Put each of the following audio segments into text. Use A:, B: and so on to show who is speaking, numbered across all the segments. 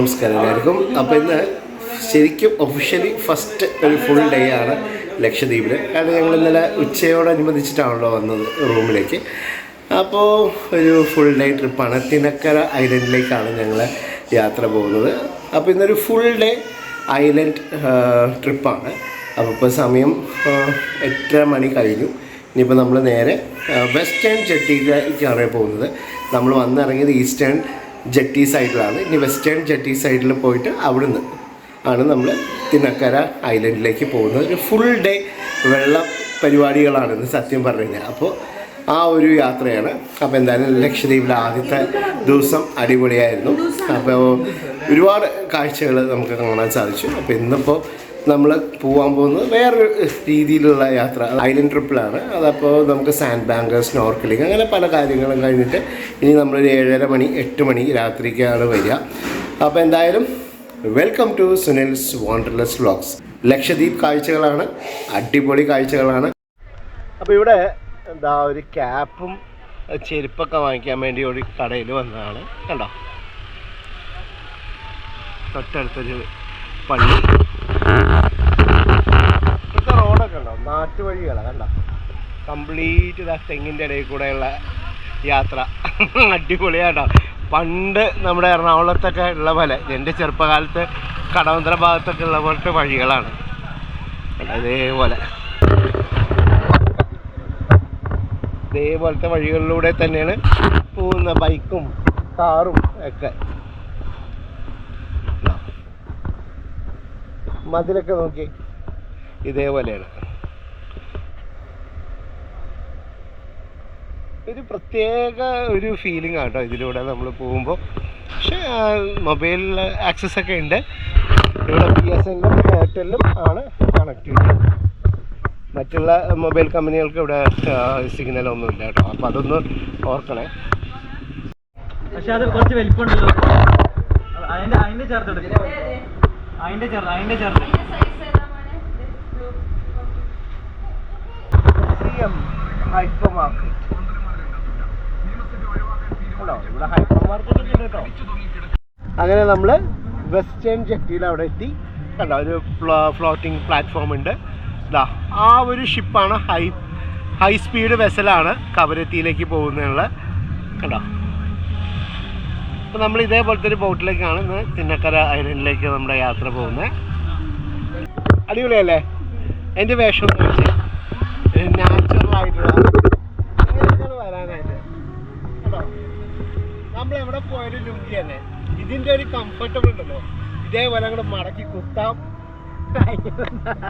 A: നമസ്കാരം എല്ലാവർക്കും. അപ്പോൾ ഇന്ന് ശരിക്കും ഒഫീഷ്യലി ഫസ്റ്റ് ഒരു ഫുൾ ഡേ ആണ് ലക്ഷദ്വീപിൽ കാരണം ഞങ്ങൾ ഇന്നലെ ഉച്ചയോടനുബന്ധിച്ചിട്ടാണല്ലോ വന്നത് റൂമിലേക്ക്. അപ്പോൾ ഒരു ഫുൾ ഡേ ട്രിപ്പാണ് തിനക്കര ഐലൻഡിലേക്കാണ് ഞങ്ങൾ യാത്ര പോകുന്നത്. അപ്പോൾ ഇന്നൊരു ഫുൾ ഡേ ഐലൻഡ് ട്രിപ്പാണ് അപ്പോൾ ഇപ്പോൾ സമയം എട്ടര മണി കഴിഞ്ഞു. ഇനിയിപ്പോൾ നമ്മൾ നേരെ വെസ്റ്റേൺ ജെട്ടിയിലേക്കാണ് പോകുന്നത്. നമ്മൾ വന്നിറങ്ങിയത് ഈസ്റ്റേൺ ജെട്ടി സൈഡിലാണ്. ഇനി വെസ്റ്റേൺ ജെട്ടി സൈഡിൽ പോയിട്ട് അവിടുന്ന് ആണ് നമ്മൾ തിന്നക്കര ഐലൻഡിലേക്ക് പോകുന്നത്. ഒരു ഫുൾ ഡേ വെള്ള പരിപാടികളാണെന്ന് സത്യം പറഞ്ഞു കഴിഞ്ഞാൽ. അപ്പോൾ ആ ഒരു യാത്രയാണ്. അപ്പോൾ എന്തായാലും ലക്ഷദ്വീപിലെ ആദ്യത്തെ ദിവസം അടിപൊളിയായിരുന്നു. അപ്പോൾ ഒരുപാട് കാഴ്ചകൾ നമുക്ക് കാണാൻ സാധിച്ചു. അപ്പോൾ ഇന്നിപ്പോൾ നമ്മൾ പോകാൻ പോകുന്നത് വേറൊരു രീതിയിലുള്ള യാത്ര. ഐലൻഡ് ട്രിപ്പിലാണ് അതപ്പോൾ നമുക്ക് സാൻഡ് ബാങ്ക് സ്നോർക്കലിംഗ് അങ്ങനെ പല കാര്യങ്ങളും കഴിഞ്ഞിട്ട് ഇനി നമ്മളൊരു ഏഴര മണി എട്ട് മണി രാത്രിക്കാണ് വരിക. അപ്പോൾ എന്തായാലും welcome to Sunil's wanderlust vlogs Lakshadweep കാഴ്ചകളാണ്. അടിപൊളി കാഴ്ചകളാണ്. അപ്പോൾ ഇവിടെ എന്താ ഒരു ക്യാപ്പും ചെരുപ്പൊക്കെ വാങ്ങിക്കാൻ വേണ്ടി ഒരു കടയിൽ വന്നതാണ്. കണ്ടോ? തൊട്ടടുത്തൊരു പള്ളി. ഉണ്ടോ നാട്ടുവഴികളാണ് കണ്ടോ? കംപ്ലീറ്റ് ഇതാ തെങ്ങിന്റെ ഇടയിൽ കൂടെയുള്ള യാത്ര. അടിപൊളിയാട്ടോ. പണ്ട് നമ്മുടെ എറണാകുളത്തൊക്കെ ഉള്ള പോലെ എന്റെ ചെറുപ്പകാലത്ത് കടവന്തര ഭാഗത്തൊക്കെ ഉള്ള പോലത്തെ വഴികളാണ്. അതേപോലെ ഇതേപോലത്തെ വഴികളിലൂടെ തന്നെയാണ് പോകുന്ന ബൈക്കും കാറും ഒക്കെ. മതിലൊക്കെ നോക്കി. ഇതേപോലെയാണ്. ഒരു പ്രത്യേക ഒരു ഫീലിംഗ് ആട്ടോ ഇതിലൂടെ നമ്മൾ പോകുമ്പോൾ പക്ഷേ മൊബൈൽ ആക്സസ് ഒക്കെ ഉണ്ട്. ഇവിടെ ബി എസ് എല്ലും എയർടെല്ലും ആണ് കണക്റ്റിവിറ്റി മറ്റുള്ള മൊബൈൽ കമ്പനികൾക്ക് ഇവിടെ സിഗ്നൽ ഒന്നുമില്ല കേട്ടോ. അപ്പം അതൊന്ന് ഓർക്കണേ.
B: പക്ഷെ അത് കുറച്ച് വലിപ്പമുണ്ടല്ലോ അതിന്റെ അതിന്റെ ചേർത്ത് അതിന്റെ ചേർത്ത് അതിന്റെ ചേർത്ത്
A: ഹൈപ്പർ മാർക്കറ്റ് ഉണ്ടോ ഇവിടെ ഹൈപ്പർ മാർക്കറ്റ് ഉണ്ട് കേട്ടോ അങ്ങനെ നമ്മൾ വെസ്റ്റേൺ ജെട്ടിയിൽ അവിടെ എത്തി. കണ്ട ഒരു ഫ്ലോട്ടിംഗ് പ്ലാറ്റ്ഫോം ഉണ്ട്. ഇതാ ആ ഒരു ഷിപ്പാണ് ഹൈ ഹൈ സ്പീഡ് വെസലാണ് കവരത്തിയിലേക്ക് പോകുന്നതിനുള്ള. കണ്ടോ? അപ്പോൾ നമ്മൾ ഇതേപോലത്തെ ഒരു ബോട്ടിലേക്കാണ് ഇന്ന് തിന്നക്കര ഐലൻഡിലേക്ക് നമ്മുടെ യാത്ര പോകുന്നത്. അടിപൊളിയല്ലേ? എന്റെ വേഷം നാച്ചുറൽ ആയിട്ടുള്ള നമ്മൾ എവിടെ പോയാലും ലുങ്കി തന്നെ. ഇതിന്റെ ഒരു കംഫർട്ടബിൾ ഉണ്ടല്ലോ. ഇതേപോലെ അങ്ങോട്ട് മടക്കി കുത്താം.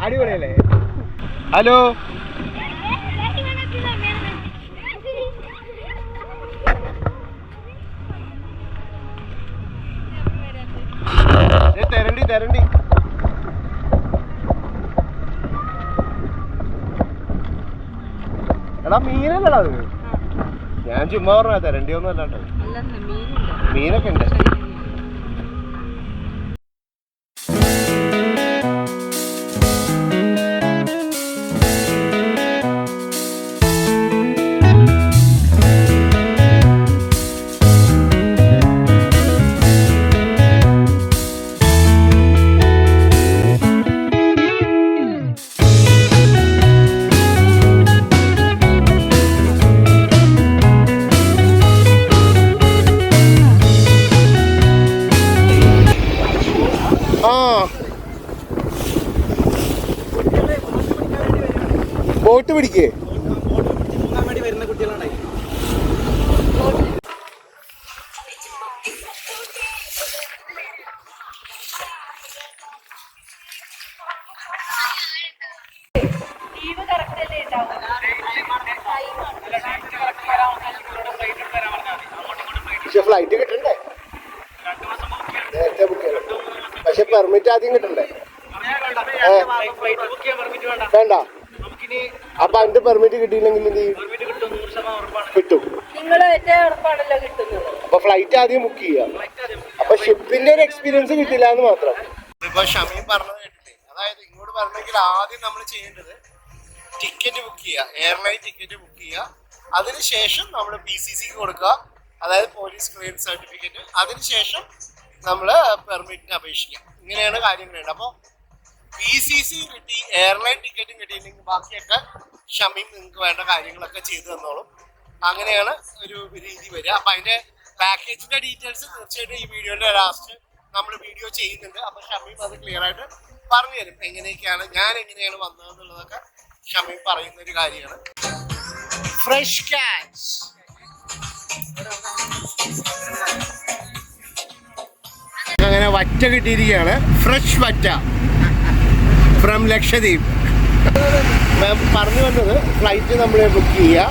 A: അടിപൊളിയല്ലേ? ഹലോ? തരണ്ടി തരണ്ടി. എടാ മീനല്ലടാ അത്. ഞാൻ ചുമ്മാ പറഞ്ഞ തരണ്ടിയൊന്നും അല്ലാട്ടോ മീനൊക്കെ ഉണ്ട്. പക്ഷെ ഫ്ലൈറ്റ് കിട്ടണ്ടേ? നേരത്തെ ബുക്ക് ചെയ്യണം. പക്ഷെ പെർമിറ്റ് ആദ്യം കിട്ടണ്ടേ?
B: ഫ്ലൈറ്റ് ബുക്ക് ചെയ്യാൻ പെർമിറ്റ് വേണ്ട.
A: വേണ്ട
B: നമുക്കിനി
A: അപ്പൊ അതിന്റെ പെർമിറ്റ് കിട്ടിയില്ലെങ്കിൽ എന്ത്
B: പെർമിറ്റ് കിട്ടും.
A: അപ്പൊ ഫ്ലൈറ്റ് ആദ്യം ബുക്ക് ചെയ്യാം അപ്പൊ ഷിപ്പിന്റെ ഒരു എക്സ്പീരിയൻസ് കിട്ടില്ല എന്ന് മാത്രം. ഇപ്പൊ ഷമീം പറഞ്ഞത് കേട്ടില്ലേ അതായത് ഇങ്ങോട്ട് പറഞ്ഞെങ്കിൽ ആദ്യം നമ്മൾ ചെയ്യേണ്ടത് ടിക്കറ്റ് ബുക്ക് ചെയ്യുക. എയർലൈൻ ടിക്കറ്റ് ബുക്ക് ചെയ്യുക. അതിനുശേഷം നമ്മൾ പി സി സിക്ക് കൊടുക്കുക. അതായത് പോലീസ് ക്ലിയർ സർട്ടിഫിക്കറ്റ് അതിനുശേഷം നമ്മൾ പെർമിറ്റിന് അപേക്ഷിക്കാം. ഇങ്ങനെയാണ് കാര്യങ്ങളുണ്ട് അപ്പോൾ പി സി സി കിട്ടി എയർലൈൻ ടിക്കറ്റും കിട്ടിയില്ലെങ്കിൽ ബാക്കിയൊക്കെ ഷമീം നിങ്ങൾക്ക് വേണ്ട കാര്യങ്ങളൊക്കെ ചെയ്തു തന്നോളും. അങ്ങനെയാണ് ഒരു രീതി വരിക. അപ്പം അതിന്റെ പാക്കേജിന്റെ ഡീറ്റെയിൽസ് തീർച്ചയായിട്ടും ഈ വീഡിയോയുടെ ലാസ്റ്റ് നമ്മൾ വീഡിയോ ചെയ്യുന്നുണ്ട്. അപ്പം ഷമീം അത് ക്ലിയർ ആയിട്ട് പറഞ്ഞു തരും. എങ്ങനെയൊക്കെയാണ് ഞാൻ എങ്ങനെയാണ് വന്നതെന്നുള്ളതൊക്കെ ഷമീം പറയുന്ന ഒരു കാര്യമാണ്. ഫ്രഷ് ക്യാച്ച് അങ്ങനെ വറ്റ കിട്ടിയിരിക്കുകയാണ്. ഫ്രഷ് വറ്റ. ഫ്രം ലക്ഷദ്വീപ്. മാം പറഞ്ഞു വന്നത് ഫ്ലൈറ്റ് നമ്മൾ ബുക്ക് ചെയ്യുക.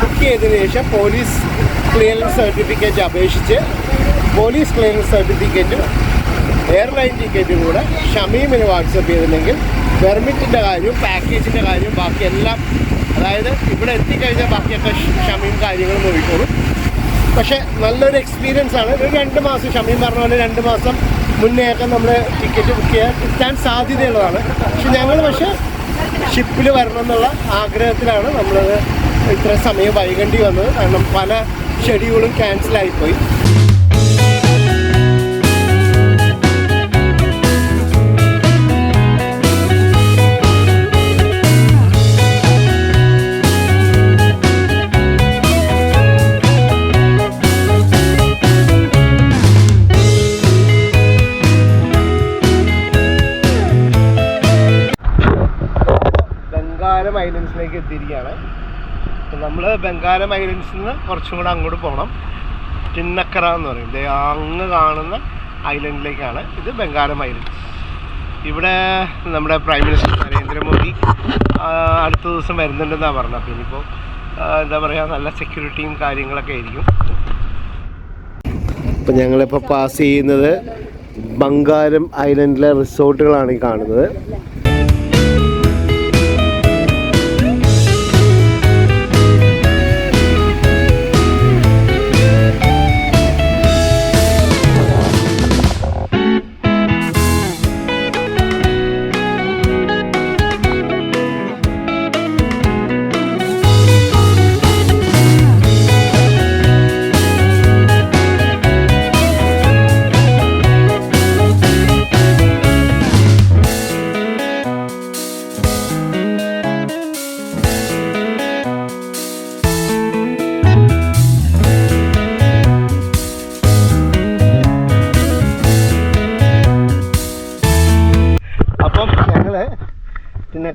A: ബുക്ക് ചെയ്തതിന് ശേഷം പോലീസ് ക്ലിയറൻസ് സർട്ടിഫിക്കറ്റ് അപേക്ഷിച്ച് പോലീസ് ക്ലിയറൻസ് സർട്ടിഫിക്കറ്റും എയർലൈൻ ടിക്കറ്റും കൂടെ ഷമീമിന് വാട്സപ്പ് ചെയ്തില്ലെങ്കിൽ പെർമിറ്റിന്റെ കാര്യവും പാക്കേജിന്റെ കാര്യവും ബാക്കി എല്ലാം അതായത് ഇവിടെ എത്തിക്കഴിഞ്ഞാൽ ബാക്കിയൊക്കെ ഷമീം കാര്യങ്ങൾ നോക്കിക്കോളും. പക്ഷെ നല്ലൊരു എക്സ്പീരിയൻസ് ആണ്. ഒരു രണ്ട് മാസം ഷമീം പറഞ്ഞ പോലെ രണ്ട് മാസം മുന്നേയൊക്കെ നമ്മൾ ടിക്കറ്റ് ബുക്ക് ചെയ്യാൻ കിട്ടാൻ സാധ്യതയുള്ളതാണ്. പക്ഷെ ഞങ്ങൾ പക്ഷേ ഷിപ്പിൽ വരണം എന്നുള്ള ആഗ്രഹത്തിലാണ് നമ്മളത് ഇത്ര സമയം വൈകേണ്ടി വന്നത്. കാരണം പല ഷെഡ്യൂളും ക്യാൻസലായിപ്പോയി എത്തിയിരിക്കുകയാണ് നമ്മൾ ബംഗാരം ഐലൻഡ്സിൽ നിന്ന് കുറച്ചും കൂടെ അങ്ങോട്ട് പോകണം ചിന്നക്കര എന്ന് പറയും. അങ്ങ് കാണുന്ന ഐലൻഡിലേക്കാണ് ഇത് ബംഗാരം ഐലൻഡ്സ് ഇവിടെ നമ്മുടെ പ്രൈം മിനിസ്റ്റർ നരേന്ദ്രമോദി അടുത്ത ദിവസം വരുന്നുണ്ടെന്നാണ് പറഞ്ഞത്. അപ്പോൾ ഇനിയിപ്പോൾ എന്താ പറയുക നല്ല സെക്യൂരിറ്റിയും കാര്യങ്ങളൊക്കെ ആയിരിക്കും. ഇപ്പം ഞങ്ങളിപ്പോൾ പാസ് ചെയ്യുന്നത് ബംഗാരം ഐലൻഡിലെ റിസോർട്ടുകളാണ് ഈ കാണുന്നത്.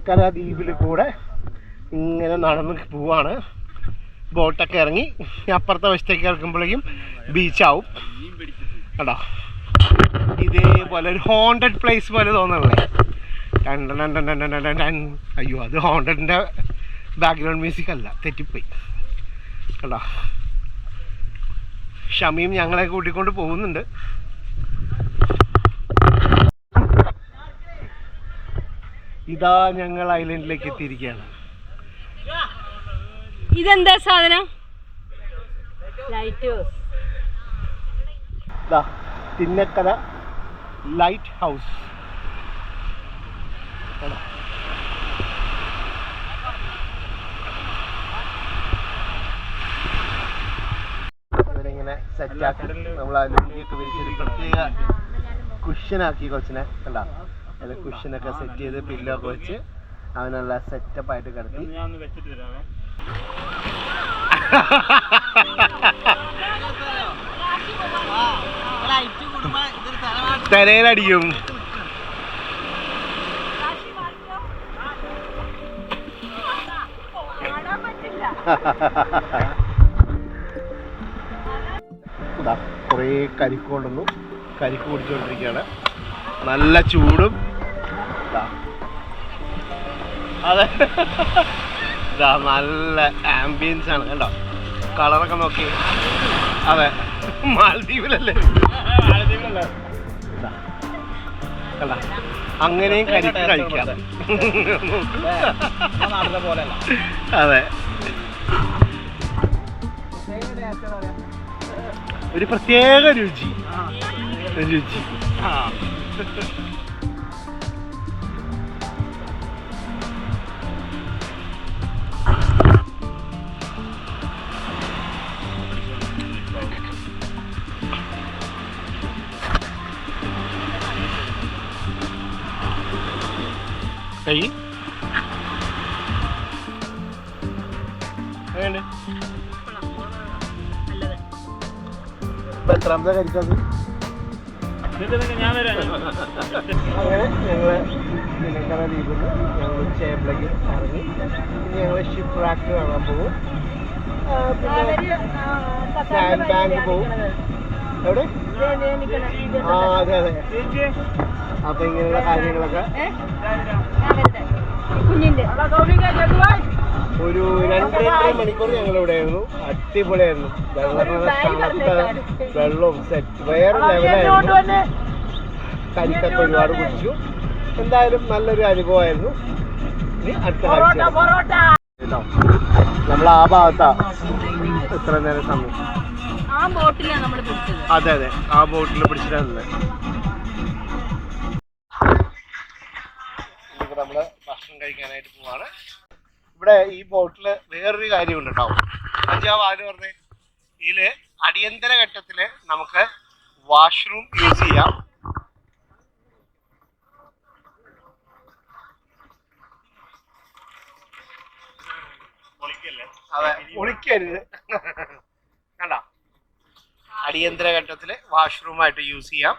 A: കര ദ്വീപിൽ കൂടെ ഇങ്ങനെ നടന്ന് പോവാണ്. ബോട്ടൊക്കെ ഇറങ്ങി. അപ്പുറത്തെ വശത്തേക്ക് ഇറക്കുമ്പോഴേക്കും ബീച്ചാവും. കേട്ടോ ഇതേപോലെ ഒരു ഹോണ്ടഡ് പ്ലേസ് പോലെ തോന്നണല്ലേ രണ്ട് അയ്യോ അത് ഹോണ്ടഡിന്റെ ബാക്ക്ഗ്രൗണ്ട് മ്യൂസിക് അല്ല. തെറ്റിപ്പോയി. കേട്ടോ ഷമിയും ഞങ്ങളെ കൂട്ടിക്കൊണ്ട് പോകുന്നുണ്ട്. ഇതാ ഞങ്ങൾ ഐലൻഡിലേക്ക് എത്തിയിരിക്കുകയാണ്.
C: ഇതെന്താ സാധനം? Lighthouse
A: Thinnakara lighthouse? ഇവരിങ്ങനെ സെറ്റാക്കി നമ്മൾ അലുമിനിയൊക്കെ വിരിച്ചൊരു പ്രത്യേക കുഷ്യനാക്കി കൊച്ചിനെ കണ്ട. അതിൽ കുഷ്യനൊക്കെ സെറ്റ് ചെയ്ത് പില്ലൊക്കെ വെച്ച് അവനുള്ള സെറ്റപ്പ് ആയിട്ട് കിടത്തി. തലയിലടിക്കും. കുറേ കരിക്ക് കൊണ്ടുവന്നു. കരിക്ക് കുടിച്ചുകൊണ്ടിരിക്കുകയാണ് നല്ല ചൂടും. അതെ. ഇതാ നല്ല ആംബിയൻസ് ആണ് കണ്ടോ? കളറൊക്കെ നോക്കി. അതെ. മാലദ്വീപിലല്ലേ. കണ്ട? അങ്ങനെയും കരിക്ക് കഴിക്കാം. അതെ. ഒരു പ്രത്യേക രുചി. രുചി. കൈ എത്രാമത്തെ കരിക്കത്
B: ഞാൻ വരാം
A: അങ്ങനെ ഞങ്ങൾ നിലക്കര ദ്വീപിൽ നിന്ന് ഞങ്ങൾ ഉച്ചയായപ്പോഴേക്ക് ഇറങ്ങി. ഇനി ഞങ്ങൾ ഷിപ്പ് റാക്ക് കാണാൻ പോകും ആ, പിന്നെ സാൻഡ് ബാങ്ക് പോകും എവിടെ? ആ അതെ അതെ. അപ്പൊ ഇങ്ങനെയുള്ള കാര്യങ്ങളൊക്കെ
C: കുഞ്ഞിന്റെ.
A: ഒരു രണ്ട് രണ്ടര മണിക്കൂർ ഞങ്ങൾ ഇവിടെ ആയിരുന്നു അടിപൊളിയായിരുന്നു വെള്ളം തണുത്ത വെള്ളവും സെറ്റ് വേറെ ലെവലായിരുന്നു കരിക്കൊക്കെ ഒരുപാട് കുടിച്ചു. എന്തായാലും നല്ലൊരു അനുഭവമായിരുന്നു. ഇനി അടുത്ത കാഴ്ച നമ്മൾ ആ ഭാഗത്താ. എത്ര നേരം സമയം? അതെ അതെ. ആ ബോട്ടിൽ പിടിച്ചിട്ടാണ് നമ്മൾ ഭക്ഷണം കഴിക്കാനായിട്ട് പോവാണ്. ഇവിടെ ഈ ബോട്ടിൽ വേറൊരു കാര്യമുണ്ട് കേട്ടോ അഞ്ചാവ് ആര് പറഞ്ഞേ? ഇതിൽ അടിയന്തര ഘട്ടത്തിൽ നമുക്ക് വാഷ്റൂം യൂസ് ചെയ്യാം. അതെ ഒളിക്കരുത് കണ്ട? അടിയന്തര ഘട്ടത്തിൽ വാഷ്റൂമായിട്ട് യൂസ് ചെയ്യാം.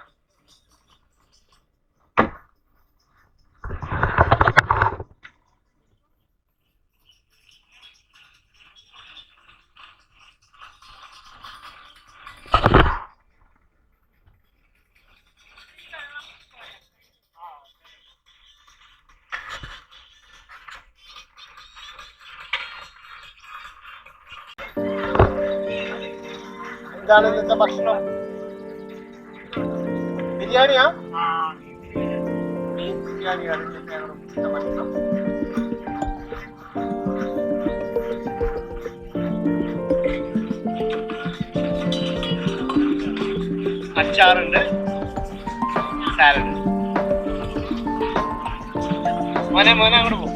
A: എന്താണ് ഇന്നത്തെ ഭക്ഷണം. ബിരിയാണിയാ? ബിരിയാണിയാണ് ഇന്നത്തെ ഞങ്ങളുടെ ഉച്ചത്തെ ഭക്ഷണം. അച്ചാറുണ്ട് സാലഡ്. മോനെ മോനെ അങ്ങോട്ട്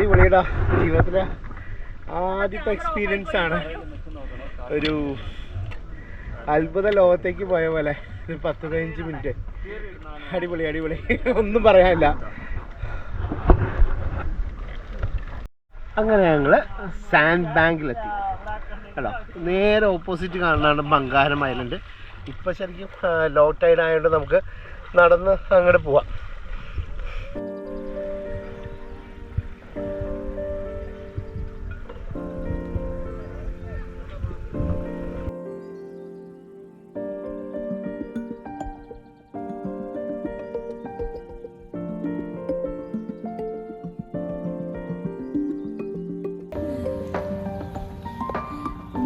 A: അടിപൊളിയടാ ജീവിതത്തിലെ ആദ്യത്തെ എക്സ്പീരിയൻസ് ആണ് ഒരു അത്ഭുത ലോകത്തേക്ക് പോയ പോലെ ഒരു പത്ത് പതിനഞ്ച് മിനിറ്റ്. അടിപൊളി അടിപൊളി. ഒന്നും പറയാനില്ല. അങ്ങനെ ഞങ്ങൾ സാൻഡ് ബാങ്കിലെത്തി കേട്ടോ നേരെ ഓപ്പോസിറ്റ് കാണുന്നതാണ് ബംഗാരം ഐലൻഡ് ഇപ്പം ശരിക്കും ലോ ടൈഡ് ആയതുകൊണ്ട് നമുക്ക് നടന്ന് അങ്ങോട്ട് പോവാം.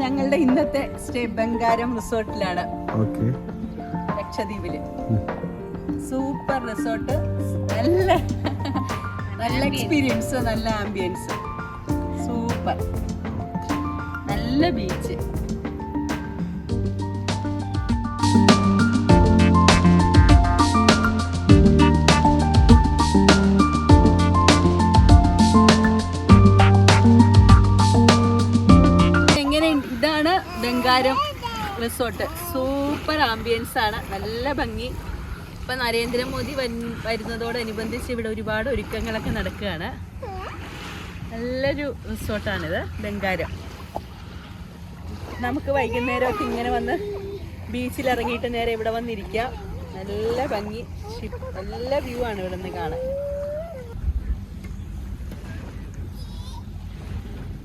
D: ഞങ്ങളുടെ ഇന്നത്തെ സ്റ്റേ ബംഗാരം റിസോർട്ടിലാണ്.
A: ഓക്കെ.
D: ലക്ഷദ്വീപിൽ. Super resort. നല്ല നല്ല എക്സ്പീരിയൻസ് നല്ല ആംബിയൻസ് സൂപ്പർ. നല്ല beach Bangaram resort. Super ambience ആണ്. നല്ല ഭംഗി. ഇപ്പൊ നരേന്ദ്രമോദി വൻ- വരുന്നതോടനുബന്ധിച്ച് ഇവിടെ ഒരുപാട് ഒരുക്കങ്ങളൊക്കെ നടക്കുകയാണ്. നല്ലൊരു റിസോർട്ടാണിത് ബംഗാരം. നമുക്ക് വൈകുന്നേരമൊക്കെ ഇങ്ങനെ വന്ന് ബീച്ചിൽ ഇറങ്ങിയിട്ട് നേരെ ഇവിടെ വന്നിരിക്കാം. നല്ല ഭംഗി. നല്ല വ്യൂ ആണ് ഇവിടെ നിന്ന് കാണാൻ.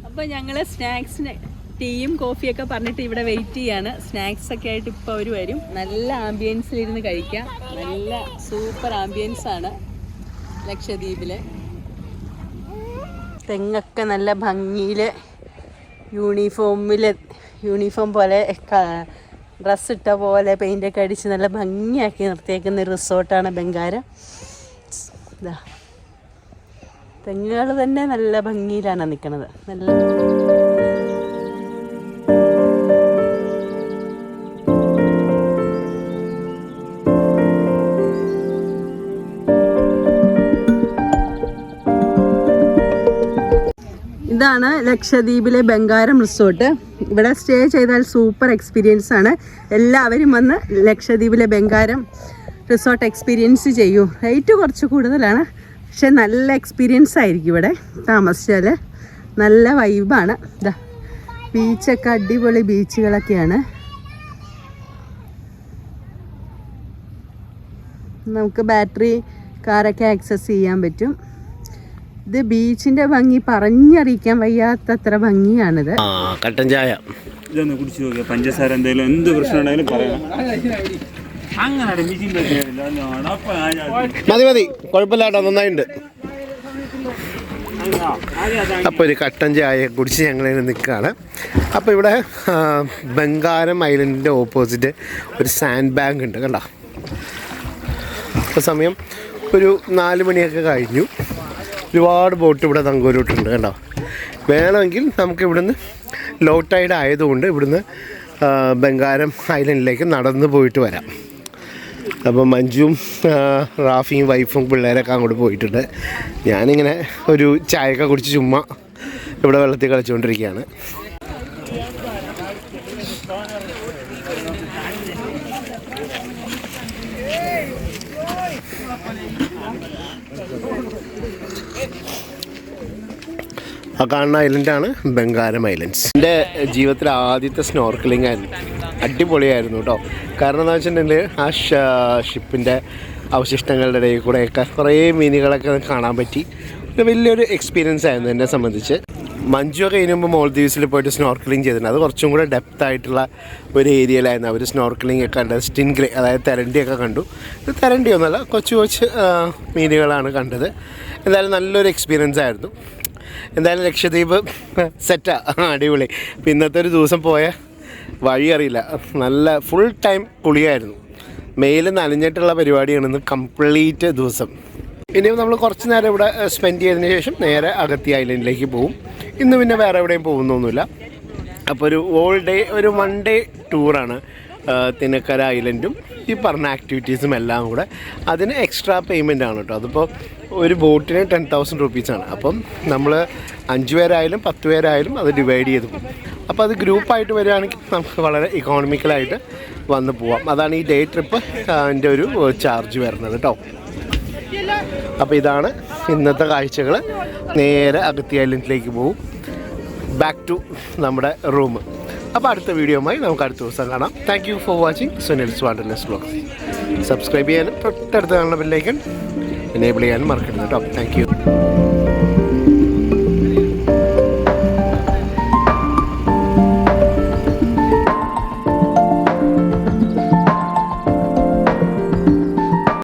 D: അപ്പോൾ ഞങ്ങൾ സ്നാക്സിന് ടീയും കോഫിയൊക്കെ പറഞ്ഞിട്ട് ഇവിടെ വെയിറ്റ് ചെയ്യാണ്. സ്നാക്സ് ഒക്കെ ആയിട്ട് ഇപ്പോൾ അവർ വരും. നല്ല ആംബിയൻസിലിരുന്ന് കഴിക്കാം. നല്ല സൂപ്പർ ആംബിയൻസ് ആണ് ലക്ഷദ്വീപിൽ തെങ്ങൊക്കെ നല്ല ഭംഗിയിൽ യൂണിഫോമിൽ യൂണിഫോം പോലെ ഡ്രസ്സ് ഇട്ട പോലെ പെയിന്റൊക്കെ അടിച്ച് നല്ല ഭംഗിയാക്കി നിർത്തിയേക്കുന്ന ഒരു റിസോർട്ടാണ് ബംഗാരം. ഇതാ തെങ്ങുകൾ തന്നെ നല്ല ഭംഗിയിലാണ് നിൽക്കുന്നത് നല്ല ഇതാണ് ലക്ഷദ്വീപിലെ ബംഗാരം റിസോർട്ട്. ഇവിടെ സ്റ്റേ ചെയ്താൽ സൂപ്പർ എക്സ്പീരിയൻസ് ആണ്. എല്ലാവരും വന്ന് ലക്ഷദ്വീപിലെ ബംഗാരം റിസോർട്ട് എക്സ്പീരിയൻസ് ചെയ്യൂ. റേറ്റ് കുറച്ച് കൂടുതലാണ്. പക്ഷെ നല്ല എക്സ്പീരിയൻസ് ആയിരിക്കും ഇവിടെ താമസിച്ചാൽ നല്ല വൈബാണ്. ഇതാ ബീച്ചൊക്കെ അടിപൊളി ബീച്ചുകളൊക്കെയാണ്. നമുക്ക് ബാറ്ററി കാറൊക്കെ ആക്സസ് ചെയ്യാൻ പറ്റും. ഇത് ബീച്ചിന്റെ ഭംഗി പറഞ്ഞറിയിക്കാൻ വയ്യാത്തത്ര ഭംഗിയാണിത്.
A: കട്ടൻ ചായ.
E: ഇതൊന്ന് കുടിച്ചു നോക്കുക പഞ്ചസാര എന്തെങ്കിലും എന്ത് പ്രശ്നം ഉണ്ടെങ്കിലും
A: മതി മതി. കുഴപ്പമില്ല കേട്ടോ നന്നായിട്ടുണ്ട് അപ്പോൾ ഒരു കട്ടൻ ചായ കുടിച്ച് ഞങ്ങളിങ്ങനെ നിൽക്കുകയാണ് അപ്പോൾ ഇവിടെ ബംഗാരം ഐലൻഡിന്റെ ഓപ്പോസിറ്റ് ഒരു സാൻഡ് ബാങ്ക് ഉണ്ട് കണ്ടോ? ഇപ്പോൾ സമയം ഒരു നാല് മണിയൊക്കെ കഴിഞ്ഞു. ഒരുപാട് ബോട്ട് ഇവിടെ തങ്കൂരിട്ടുണ്ട് കേട്ടോ വേണമെങ്കിൽ നമുക്ക് ഇവിടുന്ന് ലോ ടൈഡ് ആയതുകൊണ്ട് ഇവിടുന്ന് ബംഗാരം ഐലൻഡിലേക്ക് നടന്ന് പോയിട്ട് വരാം. അപ്പം മഞ്ജുവും റാഫിയും വൈഫും പിള്ളേരൊക്കെ അങ്ങോട്ട് പോയിട്ടുണ്ട്. ഞാനിങ്ങനെ ഒരു ചായയൊക്കെ കുടിച്ച് ചുമ്മാ ഇവിടെ വെള്ളത്തിൽ കളിച്ചുകൊണ്ടിരിക്കുകയാണ്. ആ കാണുന്ന ഐലൻഡാണ് ബംഗാരം ഐലൻഡ്സ് എന്റെ ജീവിതത്തിലെ ആദ്യത്തെ സ്നോർക്കലിംഗ് ആയിരുന്നു. അടിപൊളിയായിരുന്നു കേട്ടോ കാരണം എന്താ വെച്ചിട്ടുണ്ടെങ്കിൽ ആ ഷിപ്പിന്റെ അവശിഷ്ടങ്ങളുടെ ഇടയിൽ കൂടെയൊക്കെ കുറേ മീനുകളൊക്കെ കാണാൻ പറ്റി. ഒരു വലിയൊരു എക്സ്പീരിയൻസ് ആയിരുന്നു എന്നെ സംബന്ധിച്ച്. മഞ്ജു ഒക്കെ ഇതിനു മുമ്പ് മോൾദീവ്സിൽ പോയിട്ട് സ്നോർക്കലിംഗ് ചെയ്തിട്ടുണ്ട്. അത് കുറച്ചും കൂടെ ഡെപ്ത് ആയിട്ടുള്ള ഒരു ഏരിയയിലായിരുന്നു അവർ സ്നോർക്കലിംഗ് ഒക്കെ കണ്ടത്. സ്റ്റിൻ ഗ്രേ അതായത് തെരണ്ടിയൊക്കെ കണ്ടു. ഇത് തെരണ്ടിയൊന്നുമല്ല കൊച്ചു കൊച്ചു മീനുകളാണ് കണ്ടത്. എന്തായാലും നല്ലൊരു എക്സ്പീരിയൻസ് ആയിരുന്നു. എന്തായാലും ലക്ഷദ്വീപ് സെറ്റാ. അടിപൊളി. അപ്പം ഇന്നത്തെ ഒരു ദിവസം പോയ വഴി അറിയില്ല. നല്ല ഫുൾ ടൈം കുളിയായിരുന്നു. മെയിൽ നനഞ്ഞിട്ടുള്ള പരിപാടിയാണെന്ന് കംപ്ലീറ്റ് ദിവസം. ഇനിയും നമ്മൾ കുറച്ച് നേരം ഇവിടെ സ്പെൻഡ് ചെയ്തതിന് ശേഷം നേരെ അഗത്തി ഐലൻഡിലേക്ക് പോകും ഇന്ന് പിന്നെ വേറെ എവിടെയും പോകുന്നൊന്നുമില്ല. അപ്പോൾ ഒരു ഓൾ ഡേ ഒരു വൺ ഡേ ടൂറാണ് തിനക്കര ഐലൻഡും ഈ പറഞ്ഞ ആക്ടിവിറ്റീസും എല്ലാം കൂടെ അതിന് എക്സ്ട്രാ പേയ്മെന്റ് ആണ് കേട്ടോ. അതിപ്പോൾ ഒരു ബോട്ടിന് ടെൻ തൗസൻഡ് റുപ്പീസാണ് അപ്പം നമ്മൾ അഞ്ച് പേരായാലും പത്ത് പേരായാലും അത് ഡിവൈഡ് ചെയ്ത് പോകും. അപ്പോൾ അത് ഗ്രൂപ്പായിട്ട് വരികയാണെങ്കിൽ നമുക്ക് വളരെ ഇക്കോണമിക്കലായിട്ട് വന്ന് പോവാം. അതാണ് ഈ ഡേ ട്രിപ്പ് അതിന്റെ ഒരു ചാർജ് വരുന്നത് കേട്ടോ. അപ്പോൾ ഇതാണ് ഇന്നത്തെ കാഴ്ചകൾ നേരെ അഗത്തി ഐലൻഡിലേക്ക് പോകും ബാക്ക് ടു നമ്മുടെ റൂം. അപ്പോൾ അടുത്ത വീഡിയോയുമായി നമുക്ക് അടുത്ത ദിവസം കാണാം. Thank you for watching Sunil's wanderlust blog. Subscribe ചെയ്യാനും തൊട്ടടുത്ത് കാണുന്ന ബെല്ലൈക്കൺ എനേബിൾ ചെയ്യാനും മറക്കരുത് കേട്ടോ. Thank you